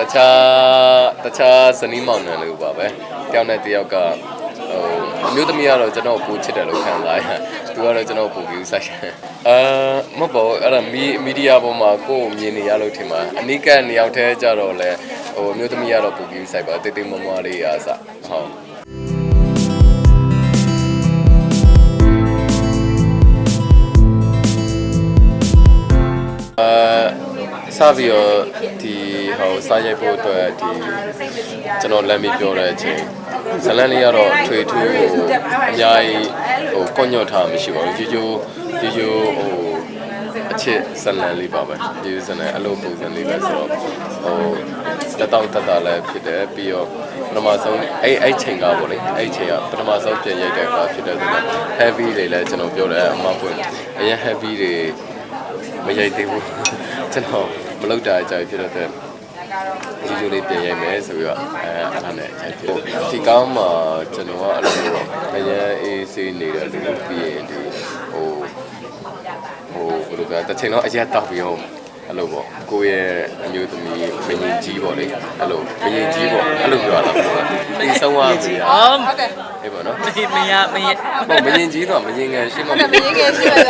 တခြားတခြားဇနီးမောင်နှံလို့ပါပဲတယောက်နဲ့တယောက်ကဟိုအမျိုးသမီးကတော့ကျွန်တော်ကိုပူချစ်တယ်လို့ခံစားရတယ်သူကတော့ကျွန်တော်ကိုပူပြီးဆိုင်တယ်အာမဟုတ်ပါဘူးအဲ့ဒါမီမီဒီယာပေါ်မှာကိုယ်ကိုမြင်နေရလို့ထင်ပါအနိကနေရောက်တဲ့ကြတော့လဲဟိုအမျိုးသမီးကတော့ပူပြီးဆိုင်ပါတေးသေးမွားမွားလေးရာစဟုတ်အာစပြီးတော့ ဒီဟိုစားရိုက်ဖို့အတွက်ဒီကျွန်တော်လမ်းပြီးပြောတဲ့အချိန်ဇလန်လေးကတော့ထွေထူးဟိုအများကြီးဟိုကွညွတ်ထားမရှိပါဘူးရိုးရိုးရိုးရိုးဟိုအချစ်ဇလန်လေးပါပဲရိုးရိုးဇလန်အလုပ်ပုံစံလေးပဲဆိုတော့ဟိုတတောင့်တတလည်းဖြစ်တယ်ပြီးတော့ပထမဆုံးအဲ့အဲ့ချိန်ကပေါ့လေအဲ့ချိန်ကပထမဆုံးပြင်ရိုက်တဲ့အခါဖြစ်တဲ့ဆိုတော့ heavy တွေလည်းကျွန်တော်ပြောတယ်အမပွင့်အရင် heavy တွေမရိုက်သေးဘူးကျွန်တော်မလုပ်တာအကြိုက်ဖြစ်တော့တဲ့ ဒီလိုလေးပြင်ရိုက်မယ်ဆိုပြီးတော့အဲအဲ့ဒါနဲ့အကြိုက်ဖြစ်ဒီကောင်းမှာကျွန်တော်ကအဲ့လိုမျိုးအရင်အေးဆေးနေတယ်လို့ပြီးရင်ဒီဟိုဟိုဘယ်လိုပြောတချင်တော့အရက်တောက်ပြီးတော့ အဲ့လိုပေါ့ကိုယ့်ရဲ့အမျိုးသမီးမရင်ကြီးပေါ့လေအဲ့လိုမရင်ကြီးပေါ့အဲ့လိုပြောရတာပေါ့ဒီဆုံးသွားပြီအော်ဟုတ်တယ်အေးပေါ့နော်မင်းမရမရဟုတ်မရင်ကြီးတော့မရင်ငယ်ရှိမှဟုတ်တယ်မင်းငယ်ရှိတယ်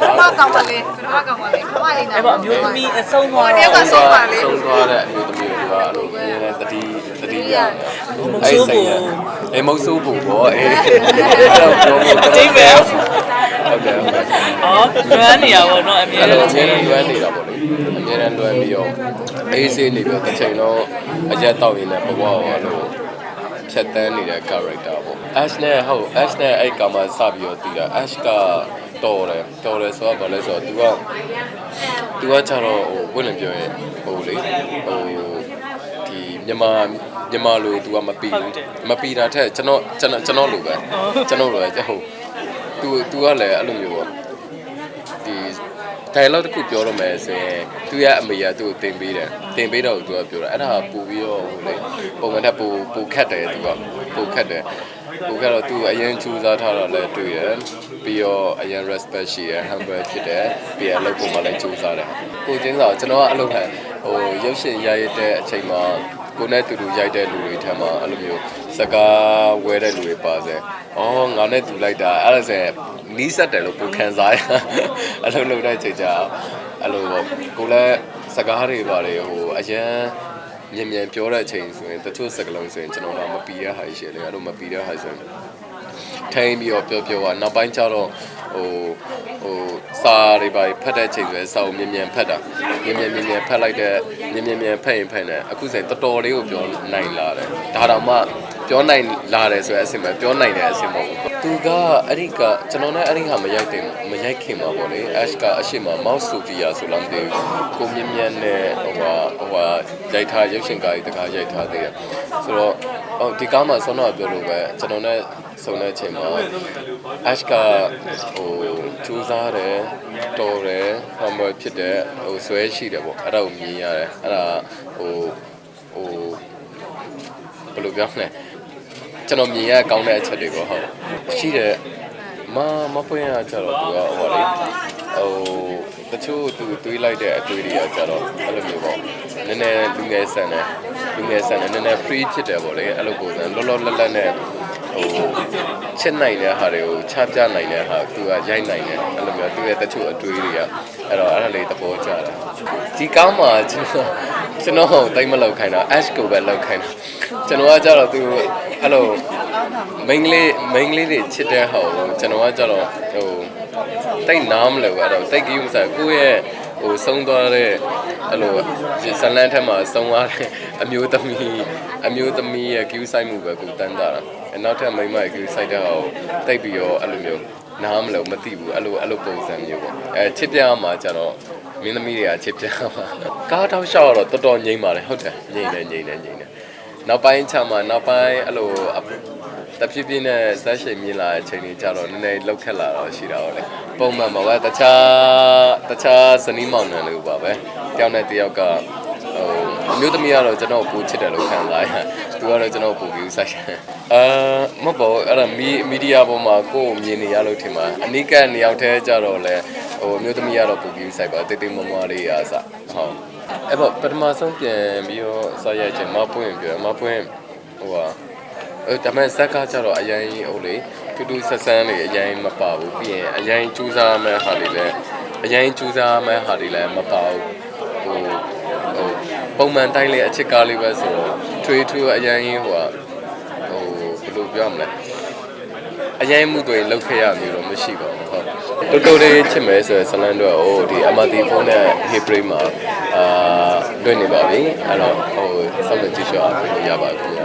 ပထမကောင်ပါလေပထမကောင်ပါလေခမလေးနာအဲ့ပေါ့အမျိုးသမီးအဆုံးသွားတယောတော့က်ကဆုံးပါလေဆုံးသွားတဲ့အမျိုးသမီးတွေကအဲ့လိုနည်းနည်းတတိတတိရမဆိုးဘူးအေးမဟုတ်ဆိုးဘူးပေါ့အေးအဲ့တော့ပြောဖို့အတိတ်ပဲ ဟုတ်တယ်ဟုတ်တယ်ဟောလွမ်းနေတာပေါ့နော်အမြဲအဲ့တလိုအမ်းများနဲ့လွမ်းနေတာပေါ့လေအများနဲ့လွမ်းပြီးတော့အေးဆေးနေပြီးတော့တစ်ချိန်လုံးအရက်တောက်ရင်းနဲ့ဘဝရောအဲ့လိုဖြတ်တန်းနေတဲ့ character ပေါ့ Ash နဲ့ဟုတ် Ash နဲ့အဲ့ကောင်မှစပြီးတော့တည်တာ Ash ကတော်တယ်တော်တယ်ဆိုတော့ဘာလဲဆိုတော့ तू က သူကကျတော့ဟိုဝင်လင်ပြောရင်ဟိုလေဟိုဒီမြန်မာမြန်မာလိုသူကမပီဘူးမပီတာထက်ကျွန်တော်ကျွန်တော်ကျွန်တော်လိုပဲကျွန်တော်လိုပဲဟို तू तू ကလည်းအဲ့လိုမျိုးပေါ့ဒီ dialogue တစ်ခုပြောတော့မယ်ဆိုရင်သူရဲ့အမေကသူ့ကိုတင်ပေးတယ်တင်ပေးတော့သူကပြောတာအဲ့ဒါပူပြီးတော့ဟိုလေပုံမှန်ထက်ပူပူခတ်တယ်သူကပူခတ်တယ်ပူခတ်တော့သူအရင်စူးစမ်းထားတာလည်းတွေ့ရပြီးတော့အရင် respect ရှိရ humble ဖြစ်တယ်ပြီးတော့အလုပ်ပုံမှလည်းစူးစမ်းတယ်ကိုချင်းစာကျွန်တော်ကအလုပ်ခံဟိုရုပ်ရှင်ရိုက်တဲ့အချိန်မှာ ကိုနဲ့တူတူရိုက်တဲ့လူတွေထက်မှာအဲ့လိုမျိုးစကားဝဲတဲ့လူတွေပါစေ။အော်ငါနဲ့တူလိုက်တာအဲ့ဒါဆိုရင်နီးစက်တယ်လို့ကိုခံစားရ။အဲ့လိုလုပ်တဲ့အချိန်ကျအဲ့လိုပေါ့ကိုလည်းစကားတွေပါတယ်ဟိုအရန်မြန်မြန်ပြောတဲ့အချိန်ဆိုရင်တချို့စကားလုံးဆိုရင်ကျွန်တော်ကမပီရဟာရှိတယ်အဲ့လိုမပီရဟာဆိုရင်ထိုင်းပြီးတော့ပြောပြောကနောက်ပိုင်းကျတော့ ဟိုဟိုစာတွေပါဖတ်တဲ့ချိန်ဆိုရင်စာကိုမြင်မြန်ဖတ်တာမြင်မြန်မြင်မြန်ဖတ်လိုက်တဲ့မြင်မြန်မြန်ဖတ်ရင်ဖတ်နေအခုဆိုရင်တော်တော်လေးကိုပြောနိုင်လာတယ်ဒါတော့မှ ပြောနိုင်လာတယ်ဆိုတဲ့အဆင့်ပဲပြောနိုင်တဲ့အဆင့်မဟုတ်ဘူးသူကအဲ့ဒီကကျွန်တော်နဲ့အဲ့ဒီဟာမရိုက်တယ်မရိုက်ခင်မှာပေါ့လေ Ash ကအရှိမ Mouse Sophia ဆိုလားမသိဘူးကိုမြင်မြန်နဲ့ဟိုဟာဟိုဟာရိုက်ထားရုပ်ရှင်ကားကြီးတကားရိုက်ထားသေးတယ်ဆိုတော့ဟိုဒီကားမှာဆောင်းတော့ပြောလို့ပဲကျွန်တော်နဲ့ဆုံတဲ့အချိန်မှာ Ash ကဟိုစူးစားတယ်တော်တယ်ဟောမဖြစ်တယ်ဟိုဆွဲရှိတယ်ပေါ့အဲ့ဒါကိုမြင်ရတယ်အဲ့ဒါဟိုဟိုဘယ်လိုပြောမလဲ ကျွန်တော်မြင်ရကောင်းတဲ့အချက်တွေပေါ့ဟုတ်ရှိတယ်မမပွင့်ရကြတော့သူကဟိုလေဟိုတချို့သူတွေးလိုက်တဲ့အတွေးတွေကကြတော့အဲ့လိုမျိုးပေါ့နည်းနည်းလူငယ်ဆန်တယ်လူငယ်ဆန်တယ်နည်းနည်း free ဖြစ်တယ်ပေါ့လေအဲ့လိုပုံစံလောလောလတ်လတ်နဲ့ဟိုချစ်နိုင်တဲ့ဟာတွေကိုချပြနိုင်တဲ့ဟာသူကရိုက်နိုင်တယ်အဲ့လိုမျိုးသူရဲ့တချို့အတွေးတွေကအဲ့တော့အဲ့ဒါလေးသဘောကျတာဒီကောင်းမှာကျွန်တော်ကျွန်တော်ဟိုတိတ်မလောက်ခိုင်းတာ ash ကိုပဲလောက်ခိုင်းတာကျွန်တော်ကကြတော့သူ အဲ့လိုမိန်းကလေးမိန်းကလေးတွေချစ်တဲ့ဟာကိုကျွန်တော်ကကြတော့ဟိုတိတ်နားမလဲဘူးအဲ့တော့တိတ်ကြီးမစားကိုယ့်ရဲ့ဟိုဆုံးသွားတဲ့အဲ့လိုဇလန်ထက်မှာဆုံးသွားတဲ့အမျိုးသမီးအမျိုးသမီးရဲ့ queue site မှုပဲကိုတန်းတာတာအနောက်ထပ်မိန်းမရဲ့ queue site တဲ့ဟာကိုတိတ်ပြီးတော့အဲ့လိုမျိုးနားမလဲဘူးမသိဘူးအဲ့လိုအဲ့လိုပုံစံမျိုးပေါ့အဲချစ်ပြားမှာကြတော့မင်းသမီးတွေကချစ်ပြားမှာကားတောက်လျှောက်တော့တော်တော်ငြိမ့်ပါတယ်ဟုတ်တယ်ငြိမ့်တယ်ငြိမ့်တယ်ငြိမ့်တယ် နောက်ပိုင်းချမှာနောက်ပိုင်းအဲ့လိုတဖြည်းဖြည်းနဲ့ဇက်ရှိန်မြင်လာတဲ့အချိန်တွေကြတော့နည်းနည်းလောက်ခက်လာတော့ရှိတာပေါ့လေပုံမှန်ပါပဲတခြားတခြားဇနီးမောင်နှံလို့ပါပဲတယောက်နဲ့တယောက်ကဟိုအမျိုးသမီးကတော့ကျွန်တော်ကိုပူချစ်တယ်လို့ခံစားရတယ်သူကတော့ကျွန်တော်ကိုပူပြီးဆိုင်တယ်အာမဟုတ်ပါဘူးအဲ့ဒါမီမီဒီယာပေါ်မှာကိုယ်ကိုမြင်နေရလို့ထင်ပါအနိကနေရောက်တဲ့ကြတော့လဲဟိုအမျိုးသမီးကတော့ပူပြီးဆိုင်ပါတိတ်တိတ်မမလေးရအစဟုတ် အဲ့ပေါ့ပထမဆုံးပြန်ပြီးတော့ဆောက်ရချင်မပွင့်ပြောမပွင့်ဟိုဟာအဲဒါပေမဲ့ဇက်ကကြတော့အရင်ဟိုလေတူတူဆက်ဆန်းလေးအရင်မပါဘူးပြီးရင်အရင်ကြိုးစားမဲ့ဟာတွေလည်းအရင်ကြိုးစားမဲ့ဟာတွေလည်းမပါဘူးဟိုဟိုပုံမှန်တိုင်းလေးအချစ်ကားလေးပဲဆိုတော့ထွေးထွေးအရင်ဟိုဟာဟိုဘယ်လိုပြောမလဲအရင်မှုတွေလောက်ခဲ့ရမျိုးတော့မရှိပါဘူးဟု တ်တူတူလေးချစ်မယ်ဆိုရယ်ဇလန်တော့ဟိုဒီ MRT ဖုန်းနဲ့ Hey Pray မှာအာတွေ့နေပါပြီအဲ့တော့ဟိုစောင့်ကြည့်ကြည့်ရှော့အားပေးလို့ရပါဘူး